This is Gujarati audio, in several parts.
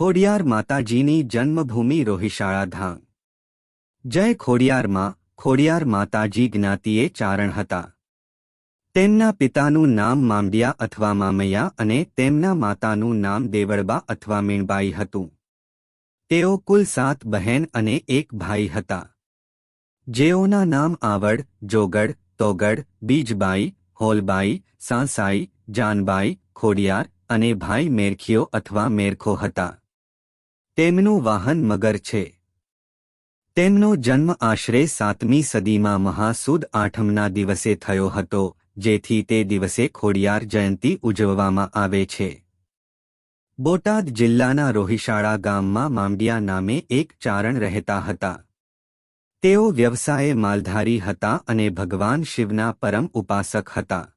ખોડિયાર માતાજીની જન્મભૂમિ રોહિશાળા ધામ. જય ખોડિયારમાં ખોડિયાર માતાજી જ્ઞાતિએ ચારણ હતા. તેમના પિતાનું નામ મામડિયા અથવા મામૈયા અને તેમના માતાનું નામ દેવળબા અથવા મીણબાઈ હતું. તેઓ કુલ સાત બહેન અને એક ભાઈ હતા. જેઓના નામ આવડ, જોગડ, તોગડ, બીજબાઈ, હોલબાઈ, સાંસાઈ, જાનબાઈ, ખોડિયાર અને ભાઈ મેરખીઓ અથવા મેરખો હતા. તેમનું વાહન મગર છે. તેમનો જન્મ આશરે સાતમી સદીમાં મહાસુદ આઠમના દિવસે થયો હતો, જેથી તે દિવસે ખોડિયાર જયંતી ઉજવવામાં આવે છે. બોટાદ જિલ્લાના રોહિશાળા ગામમાં માંડિયા નામે એક ચારણ રહેતા હતા. તેઓ વ્યવસાયે માલધારી હતા અને ભગવાન શિવના પરમ ઉપાસક હતા.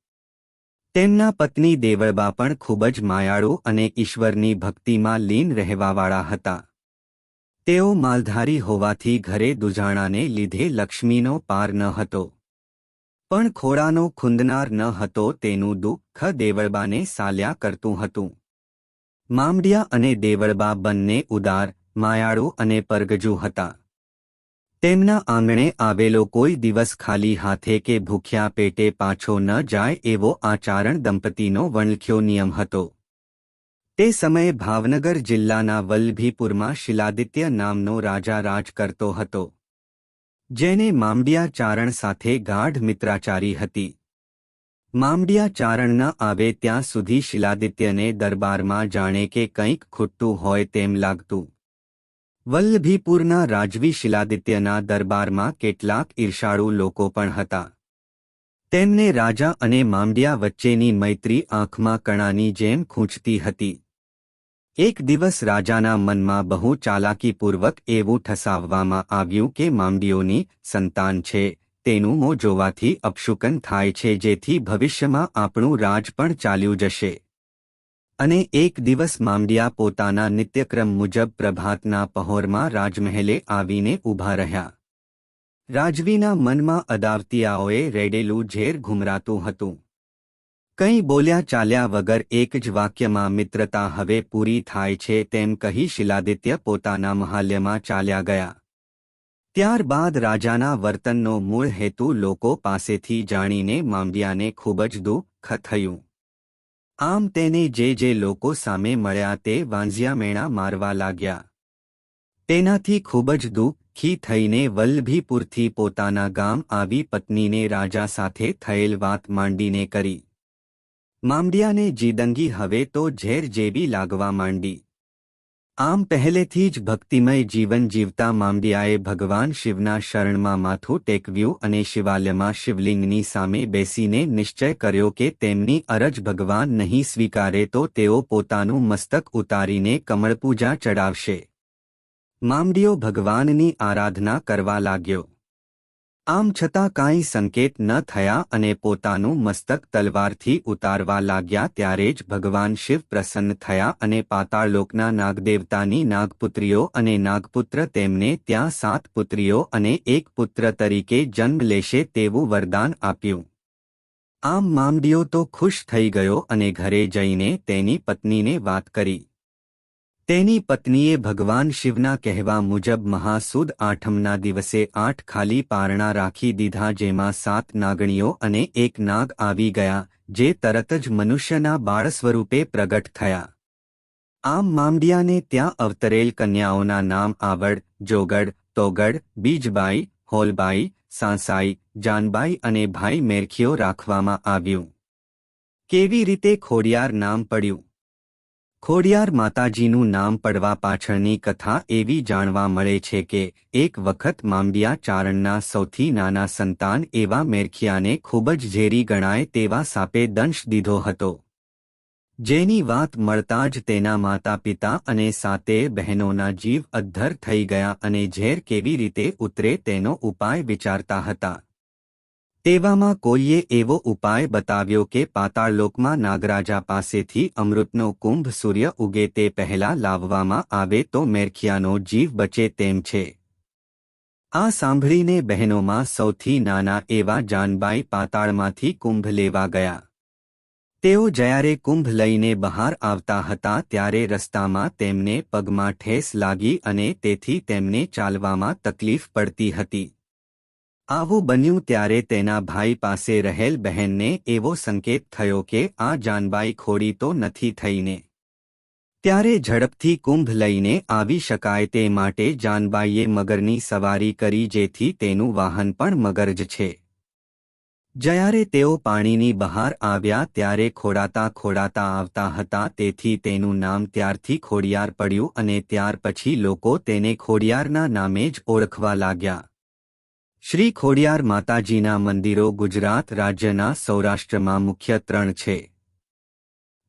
તેમના પત્ની દેવળબા પણ ખૂબ જ માયાળુ અને ઈશ્વરની ભક્તિમાં લીન રહેવાવાળા હતા. તેઓ માલધારી હોવાથી ઘરે દુજાણાને લીધે લક્ષ્મીનો પાર ન હતો. પણ ખોડાનો ખૂંદનાર ન હતો તેનું દુઃખ દેવળબાને સાલ્યા કરતું હતું. મામડિયા અને દેવળબા બંને ઉદાર, માયાળુ અને પરગજુ હતા. તેમના આંગણે આવેલો કોઈ દિવસ ખાલી હાથે કે ભૂખ્યા પેટે પાછો ન જાય એવો આચારણ દંપતીનો વણખ્યો નિયમ હતો. તે સમયે ભાવનગર જિલ્લાના વલ્લભીપુરમાં શિલાદિત્ય નામનો રાજા રાજ કરતો હતો, જેને ચારણ સાથે ગાઢ મિત્રાચારી હતી. ચારણ ન આવે ત્યાં સુધી શિલાદિત્યને દરબારમાં જાણે કે કંઈક ખૂટતું હોય તેમ લાગતું. વલ્લભીપુરના રાજવી શિલાદિત્યના દરબારમાં કેટલાક ઈર્ષાળુ લોકો પણ હતા. તેમને રાજા અને માંડિયા વચ્ચેની મૈત્રી આંખમાં કણાની જેમ ખૂંચતી હતી. એક દિવસ રાજાના મનમાં બહુ ચાલાકીપૂર્વક એવું ઠસાવવામાં આવ્યું કે માંડીઓની સંતાન છે, તેનું મોં જોવાથી અપશુકન થાય છે જેથી ભવિષ્યમાં આપણું રાજ પણ ચાલ્યું જશે. અને એક દિવસ માંડિયા પોતાના નિત્યક્રમ મુજબ પ્રભાતના પહોરમાં રાજમહેલે આવીને ઊભા રહ્યા. રાજવીના મનમાં અદાવતિયાઓએ રેડેલું ઝેર ઘુમરાતું હતું. કંઈ બોલ્યા ચાલ્યા વગર એક જ વાક્યમાં મિત્રતા હવે પૂરી થાય છે તેમ કહી શિલાદિત્ય પોતાના મહાલ્યમાં ચાલ્યા ગયા. ત્યારબાદ રાજાના વર્તનનો મૂળ હેતુ લોકો પાસેથી જાણીને માંડિયાને ખૂબ જ દુઃખ થયું. આમ તેને જે જે લોકો સામે મળ્યા તે વાંઝિયા મેણા મારવા લાગ્યા. તેનાથી ખૂબ જ દુઃખી થઈને વલ્લભીપુરથી પોતાના ગામ આવી પત્નીને રાજા સાથે થયેલ વાત માંડીને કરી. માંડિયાને જીદંગી હવે તો ઝેર જેવી લાગવા માંડી. આમ પહેલેથી જ ભક્તિમય જીવન જીવતા મામડિયાએ ભગવાન શિવના શરણમાં માથું ટેકવ્યું અને શિવાલયમાં શિવલિંગની સામે બેસીને નિશ્ચય કર્યો કે તેમની અરજ ભગવાન નહીં સ્વીકારે તો તેઓ પોતાનું મસ્તક ઉતારીને કમળપૂજા ચડાવશે. મામડિયો ભગવાનની આરાધના કરવા લાગ્યો. આમ છતાં કાંઈ સંકેત ન થયા અને પોતાનું મસ્તક તલવારથી ઉતારવા લાગ્યા ત્યારે જ ભગવાન શિવ પ્રસન્ન થયા અને પાતાળલોકના નાગદેવતાની નાગપુત્રીઓ અને નાગપુત્ર તેમને ત્યાં સાત પુત્રીઓ અને એક પુત્ર તરીકે જન્મ લેશે તેવું વરદાન આપ્યું. આમ મામડીઓ તો ખુશ થઈ ગયો અને ઘરે જઈને તેની પત્નીને વાત કરી. તેની પત્નીએ ભગવાન શિવના કહેવા મુજબ મહાસુદ આઠમના દિવસે આઠ ખાલી પારણા રાખી દીધા જેમાં સાત નાગણીઓ અને એક નાગ આવી ગયા, જે તરત જ મનુષ્યના બાળ સ્વરૂપે પ્રગટ થયા. આમ મામડિયાને ત્યાં અવતરેલ કન્યાઓના નામ આવડ, જોગડ, તોગડ, બીજબાઈ, હોલબાઈ, સાંસાઈ, જાનબાઈ અને ભાઈ મેરખીઓ રાખવામાં આવ્યું. કેવી રીતે ખોડિયાર નામ પડ્યું? ખોડિયાર માતાજીનું નામ પડવા પાછળની કથા એવી જાણવા મળે છે કે, એક વખત માંડિયા ચારણના સૌથી નાના સંતાન એવા મેરખિયાને ખૂબ જ ઝેરી ગણાય તેવા સાપે દંશ દીધો હતો. જેની વાત મળતા જ તેના માતા પિતા અને સાતે બહેનોના જીવ અદ્ધર થઈ ગયા અને ઝેર કેવી રીતે ઉતરે તેનો ઉપાય વિચારતા હતા. તેવામાં કોઈએ એવો ઉપાય બતાવ્યો કે પાતાળલોકમાં નાગરાજા પાસેથી અમૃતનો કુંભ સૂર્ય ઉગે તે પહેલા લાવવામાં આવે તો મેરખિયાનો જીવ બચે તેમ છે. આ સાંભળીને બહેનોમાં સૌથી નાના એવા જાનબાઈ પાતાળમાંથી કુંભ લેવા ગયા. તેઓ જ્યારે કુંભ લઈને બહાર આવતા હતા ત્યારે રસ્તામાં તેમને પગમાં ઠેસ લાગી અને તેથી તેમને ચાલવામાં તકલીફ પડતી હતી. આવું બન્યું ત્યારે તેના ભાઈ પાસે રહેલ બહેનને એવો સંકેત થયો કે આ જાનબાઈ ખોડી તો નથી થઈને. ત્યારે ઝડપથી કુંભ લઈને આવી શકાય તે માટે જાનબાઈએ મગરની સવારી કરી જેથી તેનું વાહન પણ મગર જ છે. જ્યારે તેઓ પાણીની બહાર આવ્યા ત્યારે ખોડાતા ખોડાતા આવતા હતા તેથી તેનું નામ ત્યારથી ખોડિયાર પડ્યું અને ત્યાર પછી લોકો તેને ખોડિયારના નામે જ ઓળખવા લાગ્યા. શ્રી ખોડિયાર માતાજીના મંદિરો ગુજરાત રાજ્યના સૌરાષ્ટ્રમાં મુખ્ય ત્રણ છે.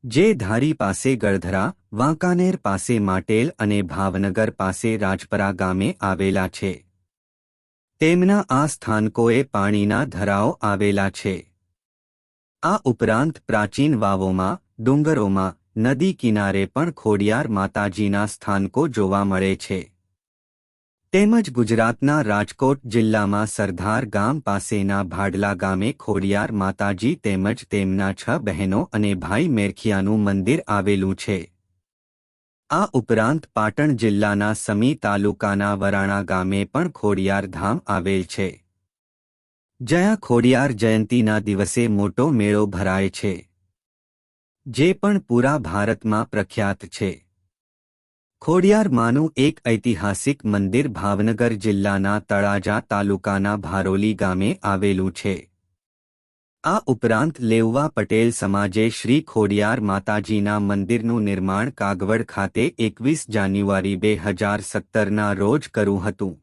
જે ધારી પાસે ગળધરા, વાંકાનેર પાસે માટેલ અને ભાવનગર પાસે રાજપરા ગામે આવેલા છે. તેમના આ સ્થાનકોએ પાણીના ધરાઓ આવેલા છે. આ ઉપરાંત પ્રાચીન વાવોમાં, ડુંગરોમાં, નદી કિનારે પણ ખોડિયાર માતાજીના સ્થાનકો જોવા મળે છે. તેમજ ગુજરાતના રાજકોટ જિલ્લામાં સરદાર ગામ પાસેના ભાડલા ગામે ખોડિયાર માતાજી તેમજ તેમના છ બહેનો અને ભાઈ મેરખિયાનું મંદિર આવેલું છે. આ ઉપરાંત પાટણ જિલ્લાના સમી તાલુકાના વરાણા ગામે પણ ખોડિયાર ધામ આવેલ છે. જ્યાં ખોડિયાર જયંતીના દિવસે મોટો મેળો ભરાય છે. જે પણ પૂરા ભારતમાં પ્રખ્યાત છે. ખોડિયારમાંનું એક ઐતિહાસિક મંદિર ભાવનગર જિલ્લાના તળાજા તાલુકાના ભારોલી ગામે આવેલું છે. આ ઉપરાંત લેવવા પટેલ સમાજે શ્રી ખોડિયાર માતાજીના મંદિરનું નિર્માણ કાગવડ ખાતે એકવીસ જાન્યુઆરી બે હજાર સત્તરના રોજ કર્યું હતું.